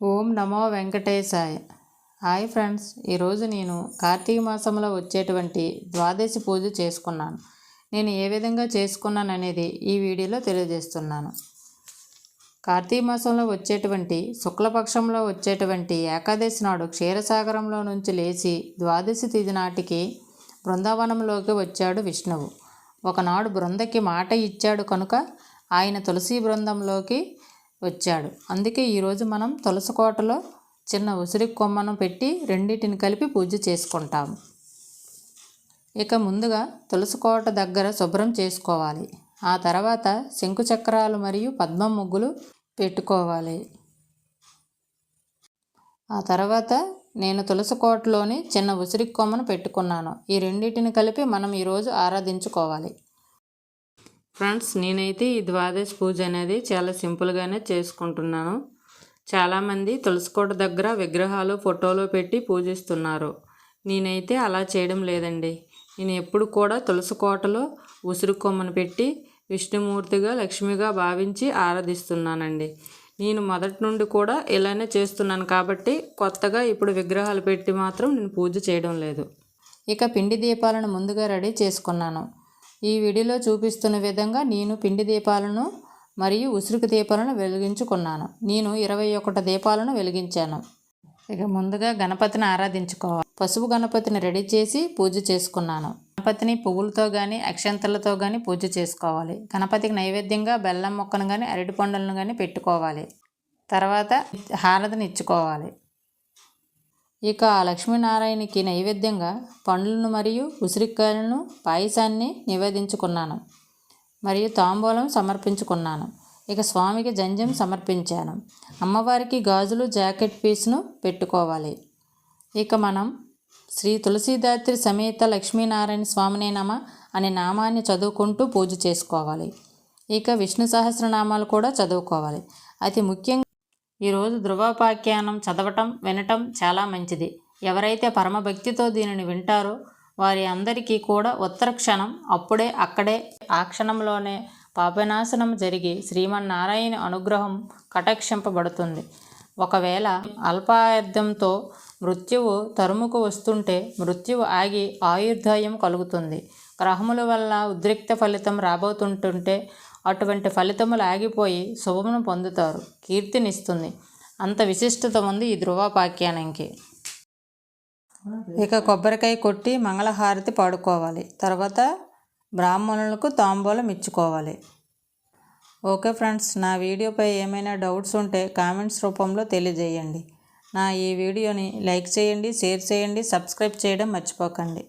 ఓం నమో వెంకటేశాయ. Hi friends ఈరోజు నేను కార్తీక మాసంలో వచ్చేటువంటి ద్వాదశి పూజ చేసుకున్నాను. నేను ఏ విధంగా చేసుకున్నాను అనేది ఈ వీడియోలో తెలియజేస్తున్నాను. కార్తీక మాసంలో వచ్చేటువంటి శుక్లపక్షంలో వచ్చేటువంటి ఏకాదశి నాడు క్షీరసాగరంలో నుంచి లేచి ద్వాదశి తిథి నాటికి బృందావనంలోకి వచ్చాడు విష్ణువు. ఒకనాడు బృందకి మాట ఇచ్చాడు కనుక ఆయన తులసి బృందంలోకి వచ్చాడు. అందుకే ఈరోజు మనం తులసి కోటలో చిన్న ఉసిరి కొమ్మను పెట్టి రెండింటిని కలిపి పూజ చేసుకుంటాము. ఇక ముందుగా తులసి కోట దగ్గర శుభ్రం చేసుకోవాలి. ఆ తర్వాత శంకు చక్రాలు మరియు పద్మం ముగ్గులు పెట్టుకోవాలి. ఆ తర్వాత నేను తులసి కోటలోని చిన్న ఉసిరి కొమ్మను పెట్టుకున్నాను. ఈ రెండింటిని కలిపి మనం ఈరోజు ఆరాధించుకోవాలి. ఫ్రెండ్స్ నేనైతే ఈ ద్వాదశి పూజ అనేది చాలా సింపుల్గానే చేసుకుంటున్నాను. చాలామంది తులసికోట దగ్గర విగ్రహాలు ఫోటోలు పెట్టి పూజిస్తున్నారు. నేనైతే అలా చేయడం లేదండి. నేను ఎప్పుడు కూడా తులసి కోటలో ఉసిరి కొమ్మను పెట్టి విష్ణుమూర్తిగా లక్ష్మిగా భావించి ఆరాధిస్తున్నానండి. నేను మొదటి నుండి కూడా ఇలానే చేస్తున్నాను కాబట్టి కొత్తగా ఇప్పుడు విగ్రహాలు పెట్టి మాత్రం నేను పూజ చేయడం లేదు. ఇక పిండి దీపాలను ముందుగా రెడీ చేసుకున్నాను. ఈ వీడియోలో చూపిస్తున్న విధంగా నేను పిండి దీపాలను మరియు ఉసురుకు దీపాలను వెలిగించుకున్నాను. నేను ఇరవై ఒకటి దీపాలను వెలిగించాను. ఇక ముందుగా గణపతిని ఆరాధించుకోవాలి. పసుపు గణపతిని రెడీ చేసి పూజ చేసుకున్నాను. గణపతిని పువ్వులతో కానీ అక్షంతలతో కానీ పూజ చేసుకోవాలి. గణపతికి నైవేద్యంగా బెల్లం మొక్కను కానీ అరటి పండులను కానీ పెట్టుకోవాలి. తర్వాత హారతిని ఇచ్చుకోవాలి. ఇక ఆ లక్ష్మీనారాయణకి నైవేద్యంగా పండ్లను మరియు ఉసిరికాయలను పాయసాన్ని నివేదించుకున్నాను మరియు తాంబూలం సమర్పించుకున్నాను. ఇక స్వామికి జంజం సమర్పించాను. అమ్మవారికి గాజులు జాకెట్ పీస్ను పెట్టుకోవాలి. ఇక మనం శ్రీ తులసీదాత్రి సమేత లక్ష్మీనారాయణ స్వామినే నమ అనే నామాన్ని చదువుకుంటూ పూజ చేసుకోవాలి. ఇక విష్ణు సహస్రనామాలు కూడా చదువుకోవాలి. అతి ముఖ్యంగా ఈరోజు ధృవోపాఖ్యానం చదవటం వినటం చాలా మంచిది. ఎవరైతే పరమభక్తితో దీనిని వింటారో వారి అందరికీ కూడా ఉత్తర క్షణం అప్పుడే అక్కడే ఆ క్షణంలోనే పాపనాశనం జరిగి శ్రీమన్నారాయణ అనుగ్రహం కటాక్షింపబడుతుంది. ఒకవేళ అల్పాయుద్ధంతో మృత్యువు తరుముకు వస్తుంటే మృత్యువు ఆగి ఆయుర్దాయం కలుగుతుంది. గ్రహముల వల్ల ఉద్రిక్త ఫలితం రాబోతుంటుంటే అటువంటి ఫలితములు ఆగిపోయి శుభమును పొందుతారు. కీర్తినిస్తుంది. అంత విశిష్టత ఉంది ఈ ధృవపాఖ్యానానికి ఇక కొబ్బరికాయ కొట్టి మంగళహారతి పాడుకోవాలి. తర్వాత బ్రాహ్మణులకు తాంబూలం ఇచ్చుకోవాలి. ఓకే ఫ్రెండ్స్ నా వీడియోపై ఏమైనా డౌట్స్ ఉంటే కామెంట్స్ రూపంలో తెలియజేయండి. నా ఈ వీడియోని లైక్ చేయండి షేర్ చేయండి సబ్స్క్రైబ్ చేయడం మర్చిపోకండి.